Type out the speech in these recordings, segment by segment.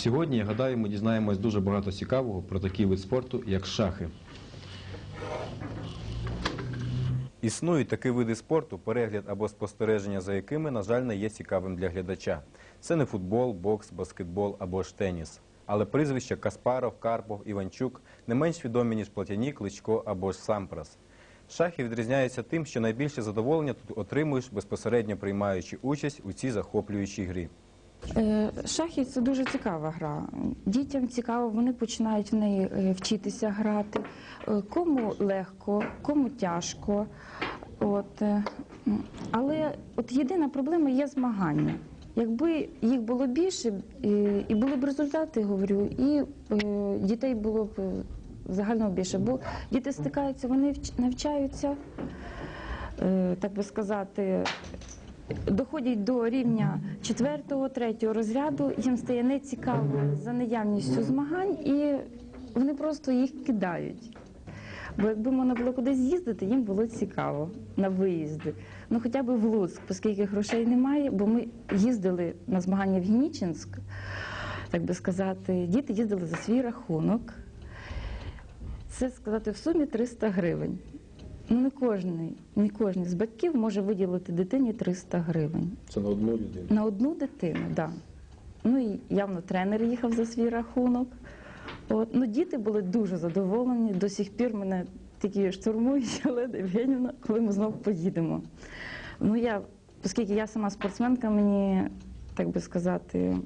Сьогодні, я гадаю, ми дізнаємось дуже багато цікавого про такий вид спорту, як шахи. Існують такі види спорту, перегляд або спостереження за якими, на жаль, не є цікавим для глядача. Це не футбол, бокс, баскетбол або ж теніс. Але прізвища Каспаров, Карпов, Іванчук не менш відомі, ніж Платяні, Кличко або ж Сампрос. Шахи відрізняються тим, що найбільше задоволення тут отримуєш, безпосередньо приймаючи участь у цій захоплюючій грі. Е, Шахи це дуже цікава гра. Дітям цікаво, вони починають в неї е, вчитися грати. Е, Кому легко, кому тяжко. От. Але от єдина проблема є змагання. Якби їх було більше і були б результати, говорю, і дітей було б загально більше. Бо діти стикаються, вони вч- навчаються, так би сказати, доходять до рівня 4-3 розряду, їм стає нецікаво за наявністю змагань, і вони просто їх кидають. Бо якби можна було кудись їздити, їм було цікаво на виїзди. Ну хоча б в Луцьк, оскільки грошей немає, бо ми їздили на змагання в Генічинськ, так би сказати, діти їздили за свій рахунок. Це сказати в сумі 300 гривень. Ну, не кожний, не кожен з батьків може виділити дитині 300 гривень. Це на одну людину. На одну дитину, так. Да. Ну і явно тренер їхав за свій рахунок. От. Ну, діти були дуже задоволені. До сих пір мене такі штурмують, але Євгенівна, коли ми знову поїдемо. Ну, я, оскільки я сама спортсменка, мені, так би сказати,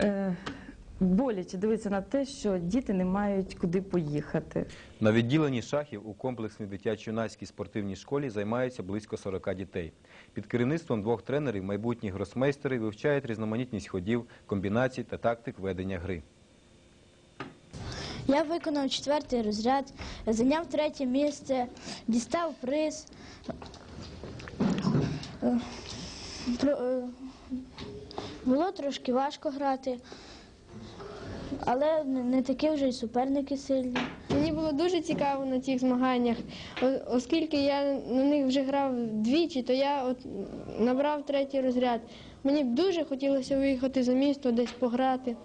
е, боляче дивитися на те, що діти не мають куди поїхати. На відділенні шахів у комплексній дитячо-юнацькій спортивній школі займаються близько 40 дітей. Під керівництвом двох тренерів майбутні гросмейстери вивчають різноманітність ходів, комбінацій та тактик ведення гри. Я виконав четвертий розряд, зайняв третє місце, дістав приз. Е, е, Було трошки важко грати, але не такі вже й суперники сильні. Мені було дуже цікаво на цих змаганнях, оскільки я на них вже грав двічі, то я от набрав третій розряд. Мені б дуже хотілося виїхати за місто, десь пограти.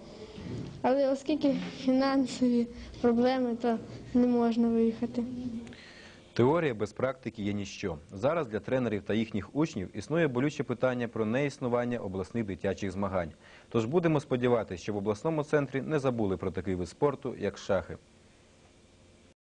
Але оскільки фінансові проблеми, то не можна виїхати. Теорія без практики є ніщо. Зараз для тренерів та їхніх учнів існує болюче питання про неіснування обласних дитячих змагань. Тож будемо сподіватися, що в обласному центрі не забули про такий вид спорту, як шахи.